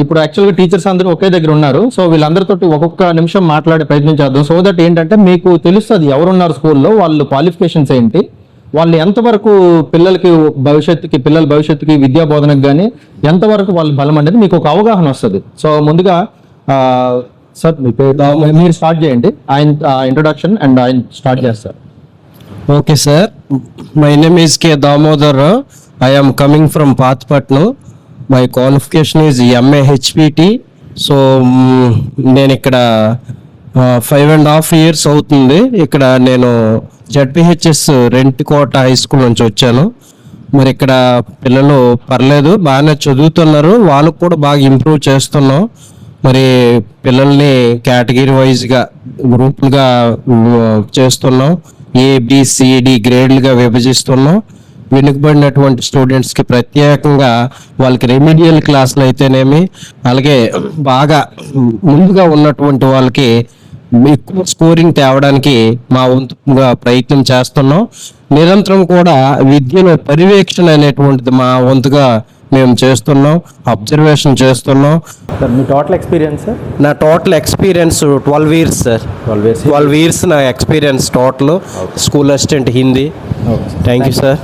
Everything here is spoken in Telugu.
ఇప్పుడు యాక్చువల్గా టీచర్స్ అందరూ ఒకే దగ్గర ఉన్నారు సో వీళ్ళందరితో ఒక్కొక్క నిమిషం మాట్లాడే ప్రయత్నం చేద్దాం సో దట్ ఏంటంటే మీకు తెలుస్తుంది ఎవరున్నారు స్కూల్లో వాళ్ళు క్వాలిఫికేషన్స్ ఏంటి వాళ్ళు ఎంతవరకు పిల్లలకి భవిష్యత్తుకి పిల్లల భవిష్యత్తుకి విద్యా బోధనకు కానీ ఎంతవరకు వాళ్ళ బలం అనేది మీకు ఒక అవగాహన వస్తుంది సో ముందుగా సార్ మీ పేరు మీరు స్టార్ట్ చేయండి ఆయన ఇంట్రొడక్షన్ అండ్ ఆయన స్టార్ట్ చేస్తారు Okay, sir. My name is K. Damodar. Rao. I am coming from my qualification is MA HPT so నేను ఇక్కడ ఫైవ్ అండ్ హాఫ్ ఇయర్స్ అవుతుంది. ఇక్కడ నేను జడ్పిహెచ్ఎస్ రెంట్ కోట హై స్కూల్ నుంచి వచ్చాను. మరి ఇక్కడ పిల్లలు పర్లేదు బాగానే చదువుతున్నారు. వాళ్ళకు కూడా బాగా ఇంప్రూవ్ చేస్తున్నాం. మరి పిల్లల్ని కేటగిరీ వైజ్గా గ్రూపులుగా చేస్తున్నాం. ఏబిసిడి గ్రేడ్లుగా విభజిస్తున్నాం. వెనుకబడినటువంటి స్టూడెంట్స్కి ప్రత్యేకంగా వాళ్ళకి రెమిడియల్ క్లాసులు అయితేనేమి అలాగే బాగా ముందుగా ఉన్నటువంటి వాళ్ళకి ఎక్కువ స్కోరింగ్ తేవడానికి మా వంతుగా ప్రయత్నం చేస్తున్నాం. నిరంతరం కూడా విద్యలో పర్యవేక్షణ అనేటువంటిది మా వంతుగా మేము చేస్తున్నాం అబ్జర్వేషన్ చేస్తున్నాం. మీ టోటల్ ఎక్స్పీరియన్స్ సార్ నా total experience twelve years sir twelve years twelve years నా experience total school assistant Hindi thank you sir